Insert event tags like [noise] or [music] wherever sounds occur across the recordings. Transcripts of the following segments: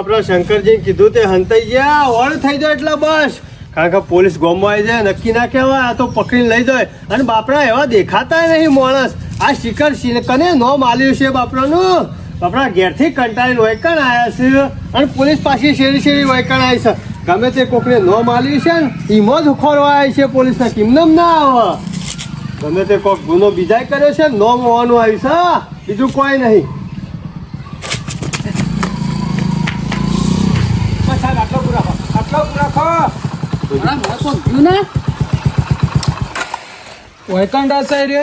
બાપરા શંકરજી કીધું તે હંતાઈ ગયા ઓળ થઈ જાય એટલે બસ. કારણ કે પોલીસ ગોમમાં આવી જાય, નક્કી ના કહેવાય, આ તો પકડીને લઈ જાય. અને બાપરા એવા દેખાતા નહીં માણસ. આ શિખર કને નો માલ્યું છે બાપરાનું બાપરા ઘેરથી કંટાળીને વૈકણ આવ્યા છે. અને પોલીસ પાછી શેરી શેરી વૈકણ આવી છે. ગમે તે કોકને નો માલ્યું છે ને, ઈમો જ ઉખોડવા આવી છે પોલીસના. કિમનમ ના આવે. ગમે તે કોક ગુનો બીજાય કર્યો છે નો મોવાનું આવી છે. બીજું કોઈ નહીં. વૈકંઠ હશે રે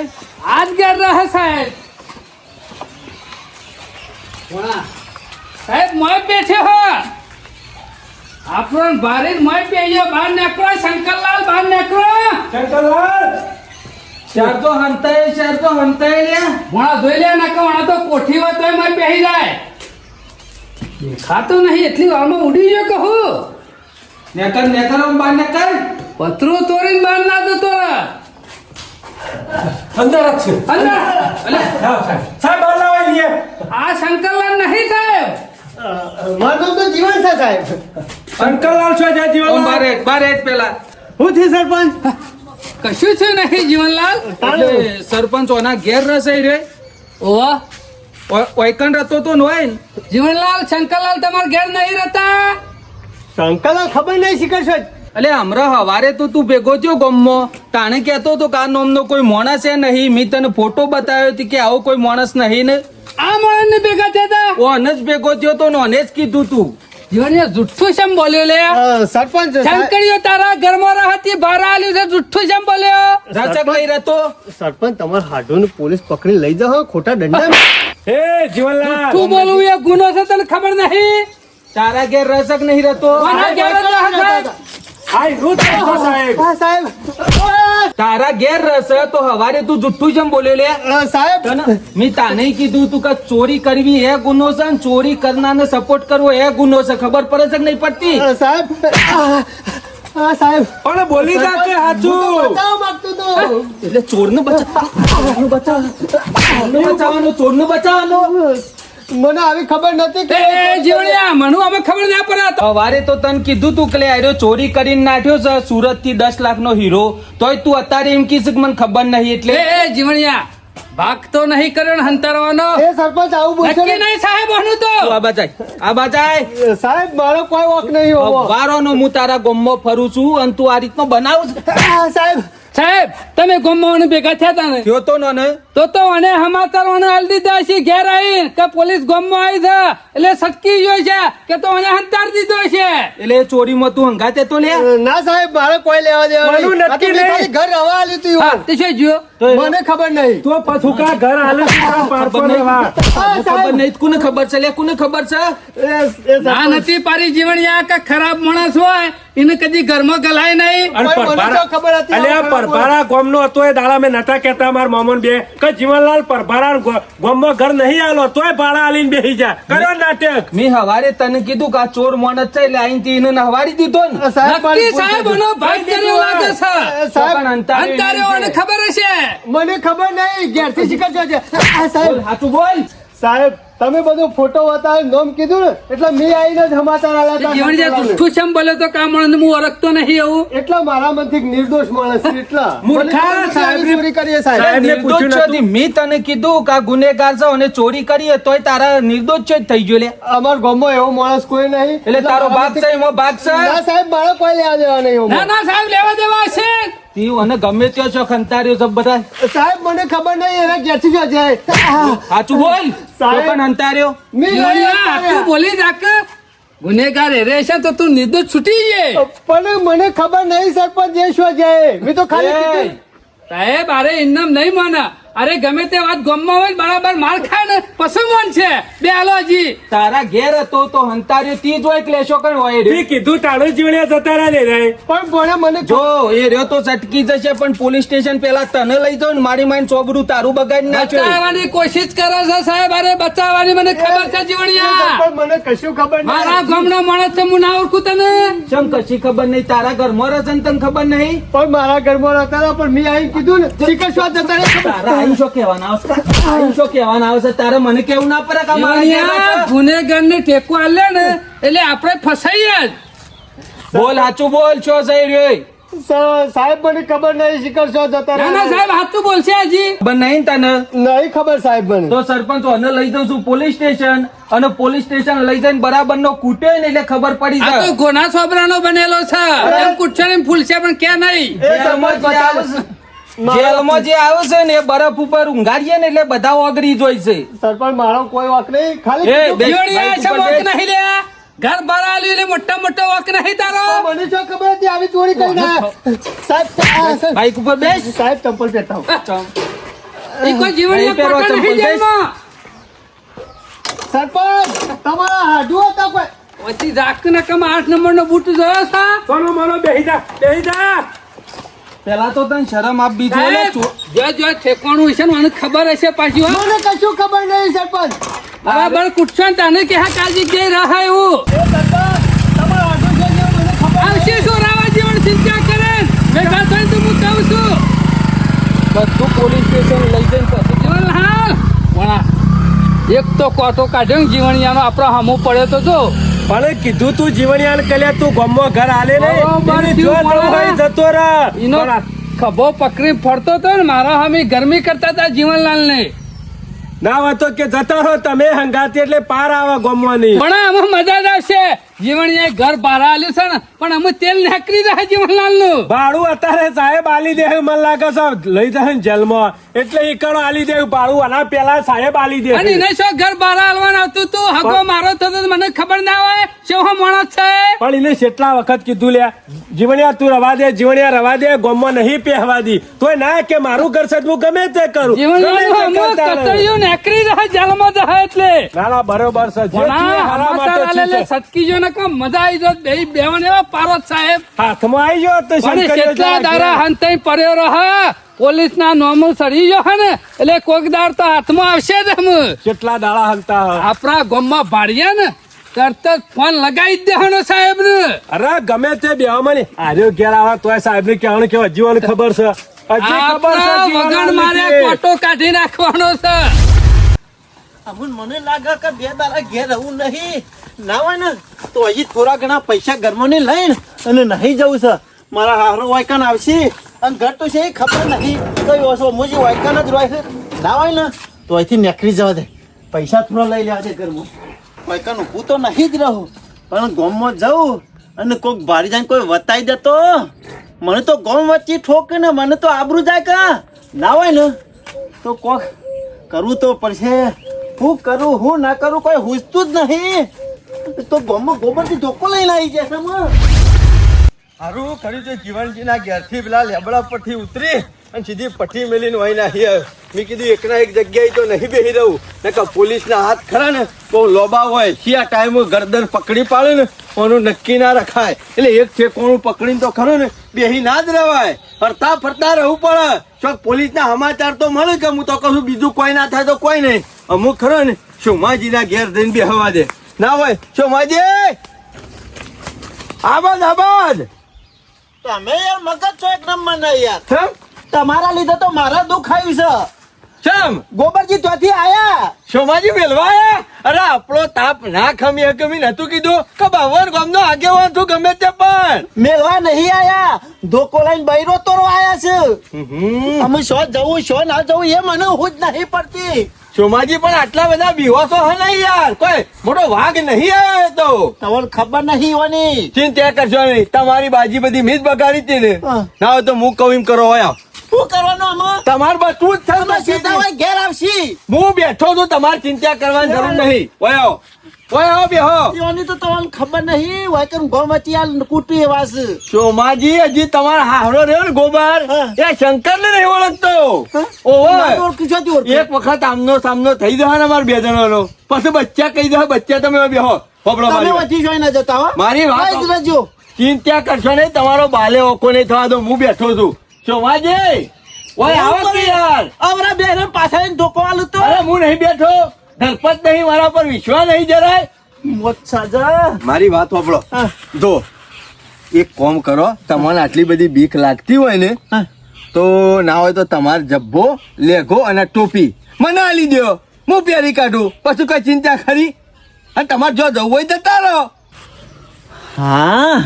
આજ ઘેર રહે સાહેબ. સાહેબ મોય બેઠે હો. આપણો ભારે મોય બેહ્યો બહાર નીકળો શંકરલાલ બહાર નીકળો. ચાર તો હંતાય ચાર તો હંતાય લ્યા ભણા જોઈ લે ના વણા તો કોઠી હોય તોય મોય બેહી જાય. દેખાતો નહીં એટલી વારમાં ઉડી ગયો કહું. નેકર નેકર આમ બાર નેકર? પતરું તોરીને બાર ના દો. અંદર જ છે. અંદર. અલે, સાહેબ. બહાર લાવો લઈએ આ શંકરલાલ નહીં સાહેબ. મારું તો જીવન છે સાહેબ. શંકરલાલ છો જ્યાં જીવન બાર બાર હેઠ પેલા. હું થી સરપંચ. કશું છે નહીં જીવનલાલ? સરપંચ ઓના ઘેર રસે રે. ઓવા વૈકંઠ રતો તો નોય ને? જીવનલાલ શંકરલાલ તમારા ઘેર નહીં રહેતા શંકરનો ખબર નહીં શિખર અલે હમણાં હવારે તો તું ભેગો થયો ગમમો. તાણે કહેતો તો કા નોમનો કોઈ માણસ છે નહીં. મેં તને ફોટો બતાવ્યો હતી કે આવો કોઈ માણસ નહીં ને. આ માણસ ને ભેગા થયા હતા ઓને જ ભેગો થયો તો નોને જ કીધું તું. જીવન જુઠ્ઠું શેમ બોલ્યો લે? સરપંચ શંકરીઓ તારા ઘરમાં રહતી બહાર આલ્યું છે જુઠ્ઠું શેમ બોલ્યો? રચક લઈ રહેતો? સરપંચ તમાર હાડું પોલીસ પકડી લઈ જાઓ ખોટા દંડા. એ જીવનલાલ તું બોલવું એ ગુનો છે તને ખબર નહીં? તારા ઘેર રસક નહીં રહેતો. તારા ઘેર રસ તો હવારે તું જુઠ્ઠું જેમ બોલ્યો લે. સાહેબ. મેં તાને કીધું તું કે ચોરી કરવી એ ગુનો છે ને ચોરી કરનારને સપોર્ટ કરવો એ ગુનો છે. ખબર પડે છે કે નહીં પડતી? સાહેબ. સાહેબ. પણ બોલી જા કે સાચું એટલે ચોરને બચાવ ચોરને બચાવ બચાવવાનો ચોરને બચાવવાનો. મને આવી ખબર નથી એ કે જીવણિયા મનુ અમે ખબર ના પડે તો. સવારે તો તને કીધું તું કે આર્યો ચોરી કરીને નાખ્યો છે સુરતથી દસ લાખ નો હીરો. તોય તું અત્યારે એમ કીધું કે મને ખબર નહીં એટલે. એ જીવણિયા ભાગ તો નહીં કર્યો ને હંતારવાનો. એ સરપંચ આવું બોલશે નક્કી નહીં સાહેબ હનું તો. તું આ બચાય આ બચાય સાહેબ મારો કોઈ વોક નહીં હોવો. વારોનો હું તારા ગોમમાં ફરું છું અને તું આ રીતનો બનાવું છે. સાહેબ. સાહેબ તમે ગોમવાને ભેગા થયા હતા ને? થયો તો ને. તો તો અને સમાચાર અને હાલ દીધા છે ઘેર આવી કે પોલીસ ગોમમાં આવી છે એટલે સટકી ગયો છે કે તો અને હંતાર દીધો છે. એટલે ચોરીમાં તું હંગાતે તો લે ના સાહેબ મારે કોઈ લેવા દેવા નહીં. આ નક્કી નહીં. ઘર હવા આલી તું હા તે શું જો મને ખબર નહીં. તો પાછું કા ઘર હાલે ખબર પર નહીં. ખબર નહીં. કોને ખબર છે લે કોને ખબર છે? ના નથી પારી જીવણિયા કે ખરાબ માણસ હોય એને કદી ઘરમાં ગલાય નહીં. અને પરભારા- ખબર હતી, અલ્યા, પરભારા ગામનો હતો એ દાડા મેં નતા કહેતા મારા મામન બે. કે જીવનલાલ પરભારા ગામમાં ઘર નહીં આલો તોય ભાડા આલીને બેસી જા. કર્યો નાટક. મેં હવારે તને કીધું કે આ ચોર મોણસ છે એટલે અહીંથી એને નહવાડી દીધો ને. સાહેબ નક્કી સાહેબ એનો ભાગ કર્યો લાગે છે? સાહેબ અંતારે ઓને ખબર હશે? મને ખબર નહીં ઘેરથી શીખર છે આ સાહેબ. સાચું બોલ. સાહેબ તમે બધું ફોટો બતાવી નોમ કીધું ને એટલે મેં આવીને જ સમાચાર આવ્યા હતા જુઠ્ઠું બોલે તો કામ મળે હું ઓળખતો નહીં એવું? એટલા મારા મનથી નિર્દોષ માણસ એટલા. મૂર્ખા ચોરી કરીએ સાહેબ. પૂછ્યું નથી મેં તને કીધું કે આ ગુનેગાર છે અને ચોરી કરીએ તોય તારા નિર્દોષ છે જ થઈ ગયો લે. અમાર ગામમાં એવો માણસ કોઈ નહીં. એટલે તારો ભાગ છે એમાં ભાગ ના સાહેબ મારો કોઈ લેવા દેવા નહીં ના ના સાહેબ લેવા દેવા હશે તું અને ગમે ત્યાં છો ખંતાર્યો છે બધા સાહેબ મને ખબર નહીં એને ક્યાંથી જો? જાય આ, સાચું બોલ. સાહેબ. અંતાર્યો તું. બોલી રાખ. ગુનેગાર એ રહેશે તો તું નિર્દોષ છૂટી જાય પણ મને ખબર નહીં સરપંચ જે શું જાય મેં તો ખાલી. સાહેબ અરે ઇનામ નહીં માના. અરે ગમે તે વાત ગમમાં હોય બરાબર માર ખાય ને પસંદ છે. બે હાલો તારા ઘેર હતો તો હંતાર્યો તી જોઈ ક્લેશો કઈ હોય રે. કીધું તાળું જીવણિયા જતા રહ્યા રે. પણ ભણે મને જો એ રહ્યો તો ચટકી જશે પણ પોલીસ સ્ટેશન પેલા તને લઈ જાવ ને મારી માઈન ચોબરું તારું બગાડી નાખ્યો. બચાવવાની કોશિશ કરે છે સાહેબ? અરે બચાવવાની મને ખબર છે જીવણિયા. પણ મને કશું ખબર મારા નહીં ગામનો માણસ છે હું ના ઓળખું તને. ચમ કશી ખબર નહીં? તારા ઘરમાં રહે છે તને ખબર નહીં? પણ મારા ઘરમાં રહેતા પણ મેં આવીને કીધું ને શીખશવા શું જતા રહ્યા. ખબર? તારા આઈ શું કહેવાના આવશે? આઈ કહેવાના આવશે? તારે મને કેવું ના પડે કે અમારા ઘેર જીવણિયા ટેકો આલે ને એટલે આપણે ફસાઈએ જ. બોલ સાચું બોલ છો જઈ રહ્યો સાહેબ મને ખબર નહીં શિખર છો જતા ના ના સાહેબ હાથું બોલશે હજી. ખબર નહીં તને? નહીં ખબર સાહેબ મને. તો સરપંચ અને લઈ જાઉં છું પોલીસ સ્ટેશન. અને પોલીસ સ્ટેશન લઈ જઈને બરાબર નો કૂટે ને એટલે ખબર પડી જાય તો ગોના સોબરાનો બનેલો છે. એમ કૂટશે ને ફૂલશે પણ ક્યાં નહીં? જેલમાં જે આવે છે- જેલમાં જે આવે છે ને બરફ ઉપર ઊંઘાડીએ ને એટલે બધા ઓગળી જોઈ છે. સરપંચ મારો કોઈ વાક નહીં. ખાલી એ, કીધું બે- કે જીવણિયા બાઈક છે ઉપર નહીં લ્યા. ઘર બહાર આલ્યું એટલે મોટા મોટો નહીં તારો. મને શું ખબર હતી? આવી ચોરી કરી ના સાહેબ બાઈક ઉપર બેસ. સાહેબ ચંપલ પહેરતા હો. ઈ કોઈ જીવણિયા નહીં નહીં જેલમાં. સરપંચ તમારા હાડુ હતા કોઈ? પછી રાખ ને કમ આઠ નંબર નો બૂટ જોયો છે? સોનો મોનો બેહી જા બેહી જા. પેલા તો તને શરમ આપ બીજો જો જો ઠેકાણું હશે ને મને ખબર હશે પાછી મને કશું ખબર નહીં સરપંચ. બરાબર કુટશો ને તને કે હા કાજી કે રહા એવું. આવશે શું? રાવા જીવન ચિંતા કરે. ભેગા થઈને તો હું કહું છું. બધું પોલીસ સ્ટેશન લઈ જઈને પછી જીવનલાલ વણા એક તો કોટો કાઢ્યો ને જીવણિયાનો આપણો હમો પડ્યો તો જો. પણ કીધું તું જીવનયાન કલ્યા તું ગમો ઘર હાલે મળે. જતો રહ. ખભો પકડી ફરતો હતો ને મારા હમી ગરમી કરતા હતા જીવનલાલ ને ના વાતો કે જતા રહો તમે હંગાતી એટલે પાર આવા ગમવાની પણ આમાં મજા જ આવશે. જીવણિયા ઘર ભાડા આલ્યું છે ને પણ અમે તેલ નાખી રહ્યા જીવનલાલનું ભાડું અત્યારે સાહેબ આલી દે મને લાગે છે લઈ જાય ને જેલમાં. એટલે ઈકડો આલી દે ભાડું આના પેલા સાહેબ આલી દે અને એને શું ઘર ભાડા આલવાનું આવતું તું હગો મારો થતો મને ખબર ના હોય શું માણસ છે? પણ એને કેટલા વખત કીધું લ્યા જીવણિયા તું રવા દે જીવણિયા રવા દે ગોમમાં નહીં પહેવા દી. તોય ના કે મારું ઘર છે હું ગમે તે કરું. કતરીઓ નેકરી રહે જેલમાં જ એટલે. ના ના બરોબર છે. સટકી જો ને કાં મજા આવી જોત. બે બેવન એવા પારો સાહેબ. હાથમાં આવી ગયો તો કેટલા દારા હંતાઈ પડ્યો રહે પોલીસ ના નોમો સડી ગયો હે ને? એટલે કોક દાર તો હાથમાં આવશે જ હમ કેટલા દાડા હંતા આપણા ગામમાં ભાડ્યા ને તરત જ ફોન લગાવી દેવાનો સાહેબ ને અરે ગમે તે બેવામાં ને આર્યો ઘેર આવા તોય સાહેબ ને કહેવાનું કે હજી ખબર છે. હજી ખબર છે વગણ મારે ફોટો કાઢી નાખવાનો છે. અમુન મને લાગે કે બે દાડા ઘેર રહું નહીં. ના હોય ને તો હજી થોડા ઘણા પૈસા ઘરમાં ને લઈને અને નહીં જવું છે. મારા હારો વાયકાન આવશે. અને ઘર તો છે એ ખબર નહીં કઈ ઓછો મુજી વાયકાન જ રહે છે. ના હોય ને, તો અહીંથી નીકળી જવા દે. પૈસા થોડા લઈ લેવા દે ઘરમાં. વાયકાન ઊભું તો નહીં જ રહું. પણ ગામમાં જવું અને કોઈક ભારી જાય કોઈ વતાઈ દેતો મને તો ગામ વચ્ચે ઠોકે ને મને તો આબરું જાય કા? ના હોય ને. તો કોક કરવું તો પડશે. હું કરું, હું ના કરું કોઈ હુજતું જ નહીં. તો ગોમાં ગોબરથી ધોકો લઈને આવી છે માં. હારું, ખરી છે, જીવનજીના ઘેરથી પેલા લેબડા પરથી ઉતરી અને સીધી પઠ્ઠી મેલીને વહી નાખી. આવે. મેં કીધું, એકના એક જગ્યાએ તો નહીં બેહી રહું. નકર પોલીસના હાથ ખરા ને, બહુ લોબા હોય. શિયા ટાઈમે ગરદન પકડી પાડે ને કોનું નક્કી ના રખાય. એટલે એક ઠેકોણું પકડીને તો ખરું ને, બેહી ના જ રહેવાય. ફરતા ફરતા રહેવું પડે. ચોક પોલીસના સમાચાર તો મળે કે હું તો કશું બીજું કોઈ ના થાય તો કોઈ નહીં. અમુક ખરો ને સોમાજીના ઘેર જઈને બેહવા દે. ના હોય સોમાજી આબાદ આબાદ. તમે યાર મગજ છો એક નંબર ના યાર. ચમ તમારા લીધે તો મારા દુઃખ આવ્યું છે. ચમ ગોબરજી ત્યાંથી આયા. શોમાજી મેલવા આયા? અરે આપણો તાપ ના ખમી હકે નતું કીધું. કે બાવન ગામનો આગેવાન તું ગમે તે પણ. મેલવા નહીં આયા. ધોકો લઈને બૈરો તોરો આયા છે. અમે શો જવું શો ના જવું એ મને હું જ નહીં પડતી. સોમાજી પણ આટલા બધા બીવાસો હે નહીં યાર. કોઈ મોટો વાઘ નહીં આવ્યો તો. તમને ખબર નહીં હોવાની. ચિંતા કરશો નહીં. તમારી બાજી બધી મીજ બગાડી હતી ને. ના તો હું કહું એમ કરો હોય શું કરવાનું આમાં? તમારે બધું જ તમે સીધા હોય ઘેર આવશી. હું બેઠો છું તમારે ચિંતા કરવાની જરૂર નહીં. ઓયો ઓયો બેહો. એવાની તો તમને ખબર નહીં હોય કે ગોમતી આ કૂટી એવા સોમાજી હજી તમારા હારો રહ્યો ને ગોબર? એ શંકર ને નહીં ઓળખતો. એક વખત આમનો સામનો થઈ જવા ને અમાર બે જણાનો. પછી બચ્ચા કહી દો બચ્ચા તમે બેહો મારી વાત. ચિંતા કરશો નહીં તમારો બાલે ઓકો નહીં થવા દો હું બેઠો છું. સોમાજી ઓય આવો કે યાર! અમારા બેન પાછા આવીને ધોકો આલું તો. અરે હું નહીં બેઠો. ધરપત નહીં મારા પર વિશ્વાસ નહીં જરાય. મારી વાત હોબળો જો એક કોમ કરો તમને આટલી બધી બીક લાગતી હોય ને તો ના હોય તો તમારે જબ્બો લેઘો અને ટોપી મને આલી દ્યો. હું પહેરી કાઢું. પછી કઈ ચિંતા ખરી? અને તમારે જો જવું હોય જતા રહો. હા.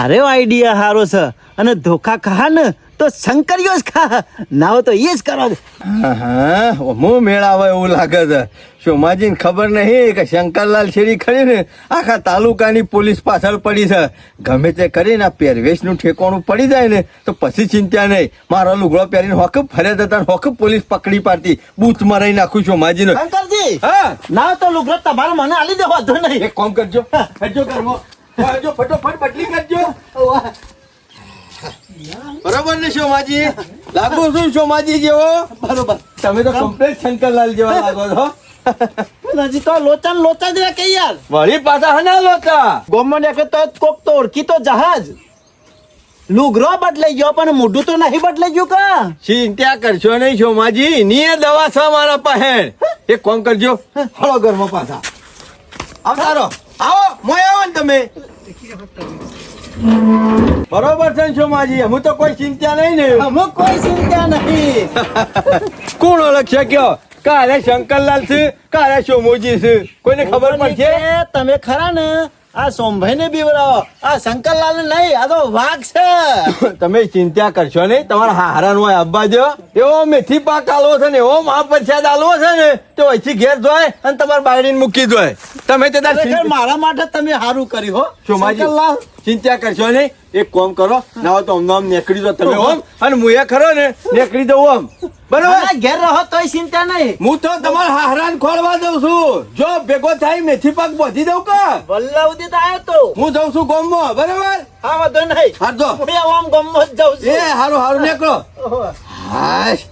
અરે આઈડિયા સારો છે. અને ધોખા ખા ને તો શંકરીઓ જ ખા. ના તો એ જ કરો. હા હા હું મેળાવે એવું લાગે છે. સોમાજીને ખબર નહીં કે શંકરલાલ શેરી ખરી ને આખા તાલુકાની પોલીસ પાછળ પડી છે. ગમે તે કરીને આ પહેરવેશનું ઠેકોણું પડી જાય ને તો પછી ચિંતા નહીં. મારો લુગડો પહેરીને હોક ફરે જતા હોક પોલીસ પકડી પાડતી. બૂથ મરાઈ નાખું સોમાજીનો શંકરજી! હા. ના તો લુગડો તમારો મને આલી દેવા દો નહીં. એક કામ કરજો. કરજો કરવો કરજો ફટોફટ બદલી કરજો. બરોબર ને શોમાજી? લાગુ છું શોમાજી જેવો? બરોબર. તમે તો કમ્પ્લેટ શંકરલાલ જેવા લાગો છો. હજી તો લોચા ને લોચા જ કે યાર. વળી પાછા હના તો કોક તો ઓળખી તો જહાજ. લુગરો બદલાઈ ગયો પણ મોઢું તો નહીં બદલાઈ ગયું કા? ચિંતા કરશો નહીં શોમાજી ની દવા છે મારા પાસે. એક કોમ કરજો. હળો ઘરમાં પાછા. આવતા રહો. આવો મોય આવો ને તમે. બરોબર છે ને શોમાજી હું તો કોઈ ચિંતા નહીં ને. અમુક કોઈ ચિંતા નહીં. [laughs] કોણ ઓળખશે કયો? કાલે શંકરલાલ છે કાલે સોમોજી છે. કોઈને ખબર પડશે? તમે ખરા ને? આ સોમભાઈ ને બીવરાવો આ શંકરલાલ નહીં આ તો વાઘ છે. [laughs] તમે ચિંતા કરશો નહીં તમારા હારા હોય અબ્બા જો. એવો મેથી પાક આલો છે ને એવો મહાપ્રસાદ આલો છે ને તો અહીંથી ઘેર ધોય અને તમારે બાયડીને મૂકી દોય તમે તે મારા માટે તમે સારું કર્યું હો. શોમાજી શંકરલાલ ચિંતા કરશો નહીં. એક કોમ કરો. ના હોય તો અમને આમ નીકળી દો તમે ઓમ. અને મુએ ખરો ને નીકળી દઉં આમ બરોબર? ઘેર રહો તોય ચિંતા નહીં. હું તો તમારા હારાન ખોળવા દઉં છું. જો ભેગો થાય મેથી પાક બોધી દઉં કે? વલ્લાવદી તો આવ્યો તો. હું જઉં છું ગોમમાં બરાબર? હા વાંધો નહીં. હા જો. હું આમ ગમો જ જાઉં એ હારું હારું નીકળો. હાશ.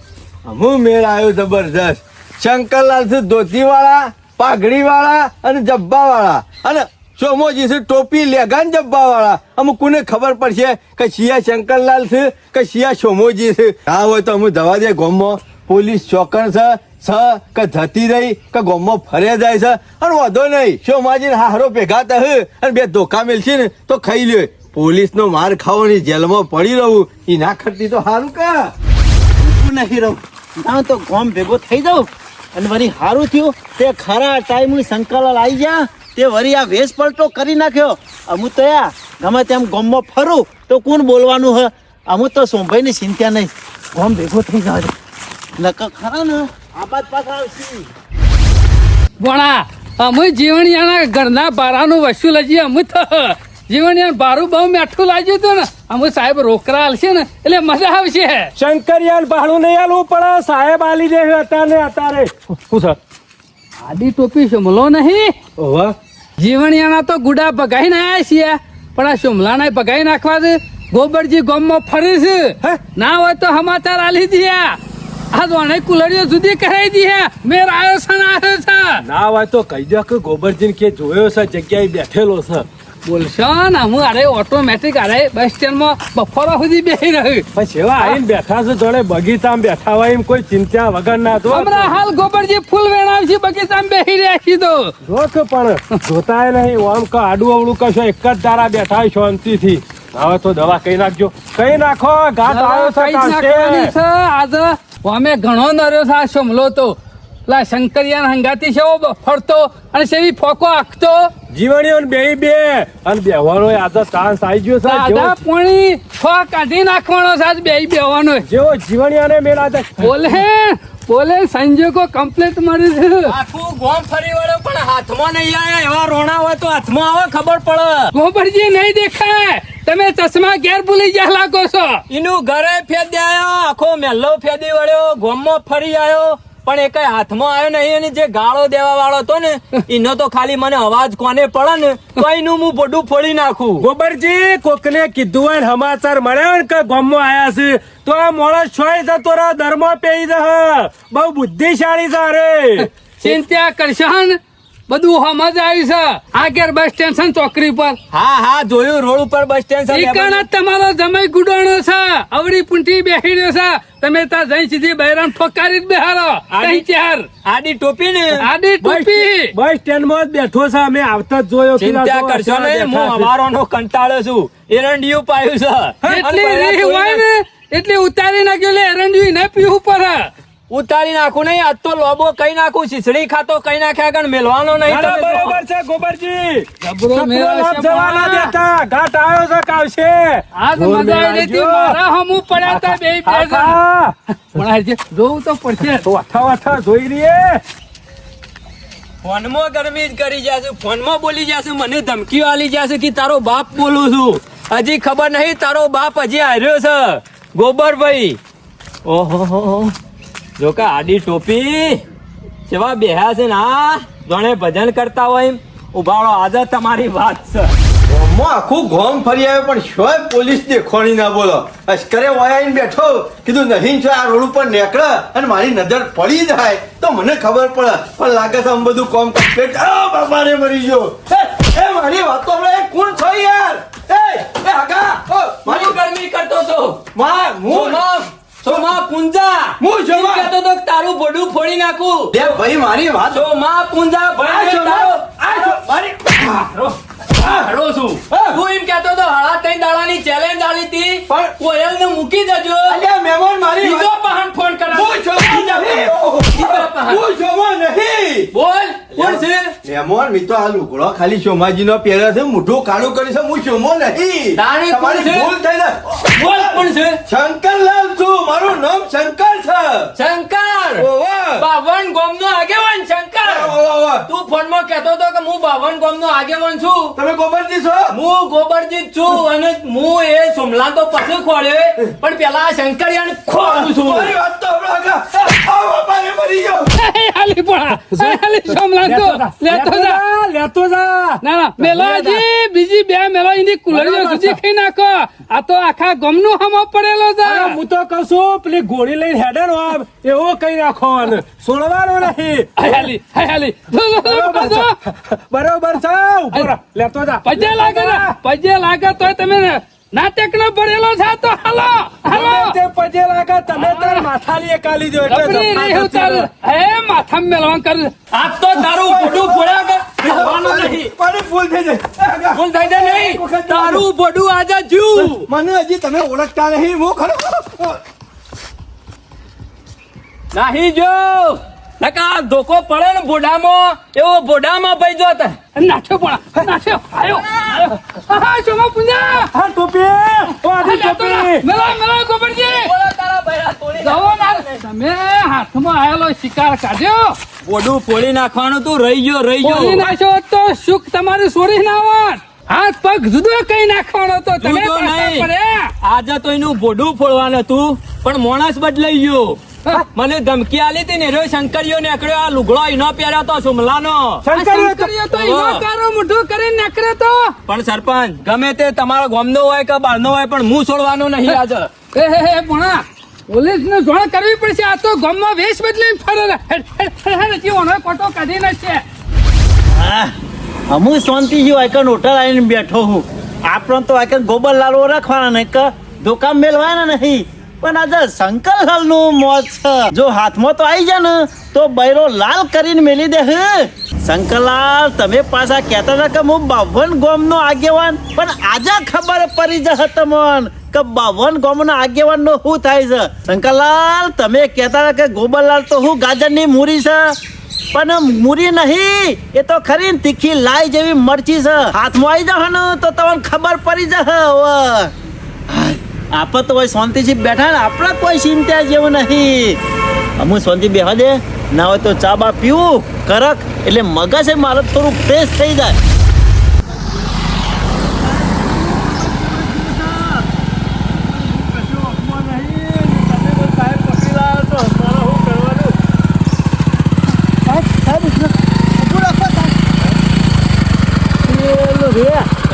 હું મેળ આવ્યો જબરજસ્ત. શંકરલાલ છે ધોતી વાળા પાઘડી વાળા અને જબ્બા વાળા અને સોમોજી છે ટોપી લેગા ને જબ્બા વાળા અમુક કોને ખબર પડશે કે શિયા શંકરલાલ છે કે શિયા સોમોજી છે. હા હોય તો અમે દવા દે ગોમમાં. પોલીસ ચોકર છે, છ કે જતી રહી કે ગોમમાં ફરે જાય છે. અને વધો નહીં. સોમાજી હારો ભેગા થશે અને બે ધોકા મેલશે ને તો ખાઈ લ્યો. પોલીસનો માર ખાવાની જેલમાં પડી રહું. એ ના ખરતી તો સારું કા. નહીં રહું. ના તો ગોમ ભેગો થઈ જાઉં. અને મારી સારું થયું. તે ખરા ટાઈમ શંકરલાલ આવી ગયા. તે વળી આ વેશ પલટો કરી નાખ્યો. અમુક તો યા ગમે તેમ ગોમમાં ફરું તો કોણ બોલવાનું હ? અમુ તો સોમભાઈની ચિંતા નહીં. ગોમ ભેગો થઈ જાવ નક ખરા ને? આબાદ બાદ પાછા આવશે. ભણા અમે જીવણિયાના ઘરના બારાનું વસ્તુ લજી અમે તો. જીવણિયા બારું બહુ મેઠું લાગ્યું હતું ને. અમે સાહેબ રોકરા આલશે ને એટલે મજા આવશે. શંકરિયાલ ભાડું નહીં આલવું પડે સાહેબ આલી દે અત્યારે અત્યારે. શું સર? આડી ટોપી શમલો નહીં. ઓવા જીવણિયાના તો ગુડા ભગાઈ આયા છીએ. પણ આ શુમલાના ભગાઈ નાખવા દે. ગોબરજી ગામમાં ફરે છે ના હોય તો સમાચાર આલી દિયા. આ દોણે કુલડીઓ જુદી કરાઈ દી મેર આયો છે ને આયો છે. ના હોય તો કહી દો કે ગોબરજી કે જોયો છે જગ્યાએ બેઠેલો છે. બોલશો ને હું અરે ઓટોમેટિક અરે બસ સ્ટેન્ડમાં બપોરા સુધી બેસી રહ્યું પણ સેવા આવીને બેઠા છો જોડે બગીચામાં બેઠા હોય એમ કોઈ ચિંતા વગર ના તો. હમણાં હાલ ગોબરજી ફૂલ વેણાવશે બગીચામાં બેસી રહ્યા છીએ તો. પણ જોતાય નહીં કે આડું અવળું કશો એક જ તારા બેઠા હોય શાંતિથી. હવે તો દવા કઈ નાખજો. કઈ નાખો ઘાટ આવ્યો છે. છે? આજે અમે ઘણો નર્યો છે આ શમલો તો. લા શંકરિયાન હંગાતી છે ફરતો અને સેવી ફોકો આખતો? જીવણીઓ બે બે. અને બેવાનો આજે ચાન્સ આવી ગયો છે. દાદા પોણી ફો કાઢી નાખવાનો છે આજ બે બેવાનો જેવો જીવણીયાને મેળ આજે બોલે બોલે સંજોગો કમ્પ્લીટ મળી છે. આખું ગોમ ફરી વળે પણ હાથમાં નહીં આયા. એવા રોણા હોય તો હાથમાં આવે ખબર પડે. ગોબરજી નહીં દેખાય. તમે ચશ્મા ઘેર ભૂલી ગયા લાગો છો. એનું ઘરે ફેદી આયો. આખો મેલ્લો ફેદી વળ્યો. ગોમમાં ફરી આવ્યો પણ એ કઈ હાથમાં આવ્યો નહીં અને જે ગાળો દેવા વાળો હતો ને [laughs] એનો તો ખાલી મને અવાજ કોને પડે ને તો એનું હું બધું ફોડી નાખું. ગોબરજી કોકને કીધું હોય ને સમાચાર મળ્યો ને કે ગામમાં આયા છે તો આ મોણસ છોય જતો રહે ધર્મ પેઈ દે બહુ બુદ્ધિશાળી છે અરે. ચિંતા કરશો ને? બધું સમજ આવ્યું છે. આગળ બસ સ્ટેશન ચોકડી પર. હા હા જોયું રોડ ઉપર બસ સ્ટેન્ડ ઈ જ તમારો જમાઈ ગુડોણો છે. અવળી પૂંઠી બેસી રહ્યો છે. તમે ત્યાં જઈ સીધી બહેરામ ઠોકારી જ બેહારો આડી- ચાર. આડી ટોપી ને? આડી ટોપી. બસ સ્ટેન્ડમાં જ બેઠો છે. અમે આવતા જ જોયો ચિંતા કરશો નહીં હું અમારો નો કંટાળો છું. એરંડિયું પાયું છે. એટલી રીહ હોય ને? એટલે ઉતારી નાખ્યું એટલે એરંડ્યું નહીં પીવું પડે. ઉતારી નાખું નહીં આજ તો લોબો કઈ નાખું શીસડી ખાતો કઈ નાખ્યા આગળ મેલવાનો નહીં. બરોબર છે ગોબરજી. જબરો સપનો મેળો લાભ છે જવા ના બા. દેતા. ઘાટ આવ્યો છે કાવશે. આજ મજા આવી હતી મારા હમુ પડ્યા તા બે બે પણ આજે જોઉં તો પડશે. તો અઠા અઠા જોઈ રહીએ. ફોનમાં ગરમી જ કરી જશે ફોનમાં બોલી જશે મને ધમકીઓ આલી જશે કે તારો બાપ બોલું છું. હજી ખબર નહીં તારો બાપ હજી હાર્યો છે. ગોબરભાઈ. ઓહો જો કે આડી ટોપી જેવા બેહ્યા છે ને જોણે ભજન કરતા હોય એમ. ઉભાડો આજે તમારી વાત છે. ગામમાં આખું ગામ ફરી આવ્યો પણ શોય પોલીસ દેખોણી ના બોલો? અશ્કરે વયાઈને બેઠો કીધું નહીં છો આ રોડ ઉપર નીકળે અને મારી નજર પડી જાય તો મને ખબર પડે. પણ લાગે છે આમ બધું કોમ કમ્પ્લીટ બાપા રે મરી ગયો. એ, મારી વાત તો આપણે કોણ છો યાર? એ આગા મારી મારી ગરમી કરતો તો માં હું સોમા સોમા પુંજા. હું જોવા કહેતો તો તારું બોડું ફોડી નાખું. બે ભાઈ મારી વાત સોમા પુંજા ભાઈ તારો આ મારી હળો છું તું એમ કહેતો તો હળા ત્રણ દાડાની ચેલેન્જ આલી હતી. પણ- કોયલ ને મૂકી દેજો. અલ્યા મહેમાન મારી બીજો પહાણ ફોન કરા હું જોવા નહીં હું જોવા નહીં. બોલ કોણ છે? મહેમાન મિત્રો આ લુગડો ખાલી શોમાજીનો પહેર્યો છે મોઢું કાળું કરી છે હું સોમો નહીં. તમારી ભૂલ થઈ જાય. બોલ પણ છે. શંકરલાલ છું મારું નામ શંકર છે. શંકર! બાવન ગોમ નો આગેવાન શંકર! તું ફોનમાં ફોનમાં કહેતો તો કે હું બાવન ગોમનો આગેવાન છું. તમે ગોબરજી છો? હું ગોબરજી છું અને હું એ સોમલા તો પછી ખોળે પણ પેલા આ યાર ખોળું છું. મારી વાત તો હમણાં આગળ. આવો બાપાને મરી ગયો હાલી પડા. હાલી સોમલા તો. લેતો જા. જા, લેતો જા. ના ના બીજી બે મેલો એની કુલડીઓ સુધી ખાઈ નાખો. આ તો આખા ગમનું હમો પડેલો હું તો કહું પેલી ઘોડી લઈને હેડન નો એવો કઈ નાખો છોડવાનો નહીં હાલી હાલી. બરોબર. છે. ઊભો લેતો જા. પજે લાગે પજે લાગે તોય તમે નાટક નો ભરેલો છે તો હાલો હાલો. તે પજે લાગે તમે તાર માથાની એક આલી દો એટલે ગભરી રહ્યું નથી હે માથા મેલવાન કરું. આજ તો તારું બોડું ફોડ્યા કે? ખવાનું નહીં. મારી ભૂલ થઈ જાય. ભૂલ થઈ જાય નહીં. તારું બોડું આજે જ્યું મને હજી તમે ઓળખતા નહીં હું ખરો. નાહી જો. નકા ધોકો પડે ને બોડામાં એવો બોડામાં ભાઈ જો નાખ્યો પણ નાખ્યો આયો. હા ચોમા પુંજા. હા ટોપી. ઓ આધી ટોપી. મેલો મેલો ગોબરજી. બોલો તારા બૈરા તોડી જવો ના તમે હાથમાં આયેલો શિકાર કાઢ્યો. બોડું ફોડી નાખવાનું તું રહી ગયો રહી ગયો. ગયો નાખ્યો તો સુખ તમારું સોરી ના આવત હાથ પગ જુદો કઈ નાખવાનો તો તમે. આજે તો એનું બોડું ફોડવાનું હતું પણ માણસ બદલાઈ ગયો. મને ધમકી આલી હતી ને રોય શંકરીઓ નીકળ્યો આ લુગડો એનો પહેર્યો તો સુમલાનો શંકરીઓ તો-. એનો કારો મુઢો કરીને નીકળ્યો તો. પણ સરપંચ ગમે તે તમારો ગોમનો હોય કે બહારનો હોય પણ હું છોડવાનો નહીં આજ એ હે હે ભણા પોલીસ ને જોણ કરવી પડશે. આ તો ગામમાં વેશ બદલીને ફરે ઓનો કોટો કાઢી નાખશે. હું શાંતિથી વાયકન હોટલ આવીને બેઠો હું. આપણ તો આઈકન ગોબર લાલવો ઓળખવાના નહીં કે દુકાન મેળવાના નહીં. પણ આજે શંકરલાલનું મોત છે. જો હાથમાં તો આવી જાય ને તો બૈરો લાલ કરીને મેલી દે શંકરલાલ તમે પાછા કહેતા હતા કે હું બાવન ગોમનો આગેવાન, પણ આજે ખબર પડી જશે તમને કે બાવન ગોમનો આગેવાન નો શું થાય છે. શંકરલાલ તમે કહેતા હતા કે ગોબરલાલ તો હું ગાજરની મૂરી છે. પણ મૂરી નહીં, એ તો ખરી તીખી લાઈ જેવી મરચી છે. હાથમાં આવી જશે ને, તો તમને ખબર પડી જશે આપણે તો હોય શાંતિથી બેઠા ને આપણા કોઈ ચિંતા જેવું નહીં. અમુક શાંતિ બેહવા દે ના હોય તો ચા બા પીવું કરક એટલે મગજ એ મારું થોડું ફ્રેશ થઈ જાય.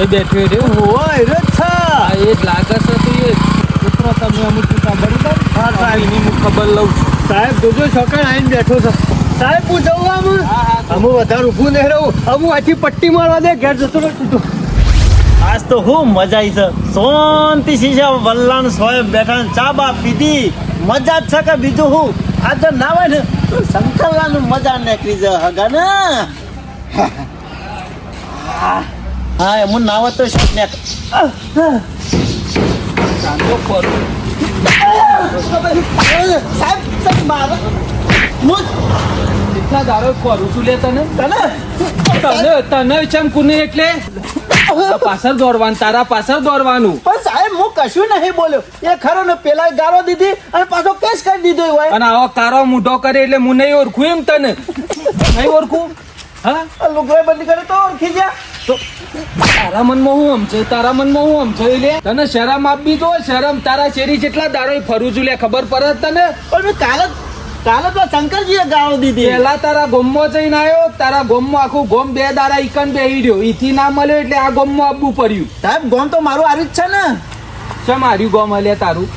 એ બેઠો હોય રે છે. એ જ લાગે છે તો એ કૂતરો તમે અમુક ટૂંકા બરોબર હા સાહેબ. એની હું ખબર લઉં છું. સાહેબ જોજો છોકરા આવીને બેઠો છો. સાહેબ હું જવું આમ. અમુ વધારે ઊભું નહીં રહું. અમુ આથી પટ્ટી મારવા દે ઘેર જતો રહું તું આજ તો હું મજા આવી છે. શાંતિ છે વલ્લાણ સોય બેઠા ચા બા પીધી. મજા જ છે કે બીજું હું આજે તો ના હોય ને તો શંકરલાલ મજા નીકળી જ હગા ને. [laughs] હા એમ ના હોય તો શોખ ને ચાંદો પર. સાહેબ સાહેબ મારો હું એટલા દારો કરું છું લે તને? તને? તને તને ચમ કુને એટલે? પાછળ દોડવાનું તારા પાછળ દોડવાનું. પણ સાહેબ હું કશું નહીં બોલ્યો. એ ખરો ને પેલા ગારો દીધી અને પાછો કેસ કરી દીધો હોય. અને આવો કારો મૂઢો કરે એટલે હું નહીં ઓળખું એમ તને. નહીં ઓળખું? હા? લુગડો બંધ કરે તો ઓળખી જા તો તારા મનમાં હું છે તારા મનમાં હું છે લે? તને શરમ આપવી તો શરમ તારા શેરી જેટલા દાડો ફરું છું લે ખબર પડે તને? પણ મેં કાલે કાલે તો શંકરજીએ ગાળો દીધી. પેલા તારા ગોમમાં જઈને આવ્યો તારા ગોમમાં આખું ગોમ બે દાડા ઈકન બેહી રહ્યો ઈથી ના મળ્યો એટલે આ ગોમમાં આવવું પડ્યું. સાહેબ ગોમ તો મારું આવી જ છે ને. શેમ હાર્યું ગોમ હલે તારું?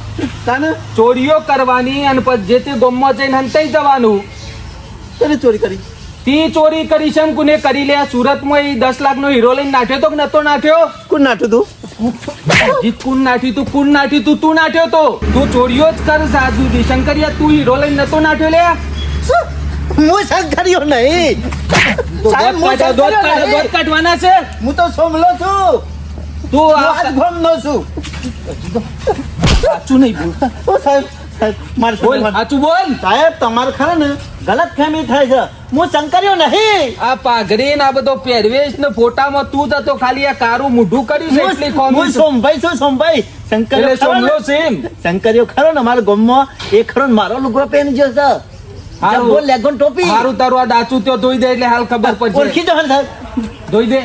તને? ચોરીઓ કરવાની અને પછી જે તે ગોમમાં જઈને હંતાઈ જવાનું. તને ચોરી કરી? તી ચોરી કરી છે કુને કોને કરી લે. સુરતમાં એ દસ લાખ નો હીરો લઈને નાઠ્યો તો કે નતો નાઠ્યો? કોણ નાઠ્યું તું? કુન નાઠ્યું તું? કુન નાઠ્યું તું? તું નાઠ્યો તો. તું ચોરીઓ જ કર સાધુ શંકરિયા તું હીરો લઈને નતો નાઠ્યો લે. હું શંકરિયો નહીં. સાહેબ, હું શંકરિયો દોત કાઢવાના છે? હું તો સોમલો છું. તું આજ ગોમનો છું. સાચું નહીં બોલતા ઓ સાહેબ મારે બોલ સાચું બોલ. સાહેબ તમારે ખરે ને ગલત ફેમી થાય છે. હું શંકર્યો નહીં. આ પાઘરી ને આ બધો પહેરવેશ ને ફોટામાં તું તો ખાલી આ કારું મોઢું કર્યું છે એટલી કોમી સોમભાઈ છું સોમભાઈ. શંકર? સોમલો છે શંકર્યો ખરો ને મારા ગમમાં એ ખરો ને મારો લુગડો પહેરી ગયો છે. હારું. લેગન ટોપી. હારું તારું આ ડાચું ત્યાં ધોઈ દે એટલે હાલ ખબર પડશે. ઓળખી ને સાહેબ. ધોઈ દે.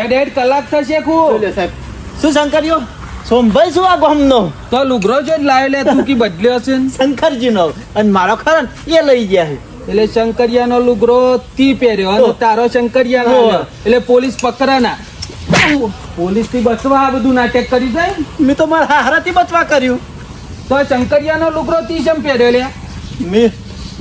એડ દેડ કલાક થશે સાહેબ. શું શંકરીઓ સોમભાઈ શું આ ગામનો. તો લુગરો જો લાવ્યો લે તું કી બદલ્યો છે ને? શંકરજીનો. અને મારો ખરો એ લઈ ગયા છે. એટલે શંકરિયાનો લુગરો તી પહેર્યો અને તારો શંકરિયા. એટલે પોલીસ પકડાના. પોલીસથી બચવા આ બધું નાટક કરી દે મેં તો મારા હારાથી બચવા કર્યું. તો શંકરિયાનો લુગરો તી જેમ પહેર્યો લે? મેં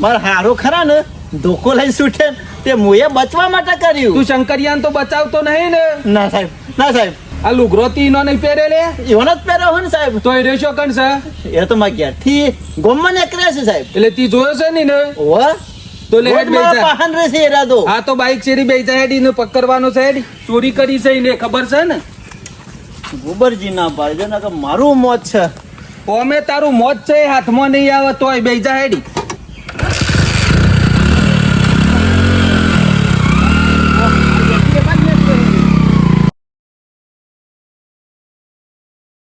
મારા હારો ખરા ને ધોકો લઈ છૂટે તે મુએ બચવા માટે કર્યું. તું શંકરિયાને તો બચાવતો નહીં ને? ના સાહેબ ના સાહેબ. આ લુગરો તી નો નહીં પહેરે લે એવો જ પહેર્યો હોય ને સાહેબ. તો એ રેશો કણ છે? એ તો મારા થી ગોમન નીકળ્યા છે સાહેબ? એટલે તી જોયો છે ને ને? ઓ તો લે હેડ બેસા. પાહન રહેશે એરાદો આ તો બાઈક શેરી જાય હેડી ને પકડવાનો છે હેડી. ચોરી કરી છે ને ખબર છે ને? ગોબરજી ના પાડજો ને કે મારું મોત છે. ઓમે તારું મોત છે હાથમાં નહીં આવે તોય બેસા હેડી.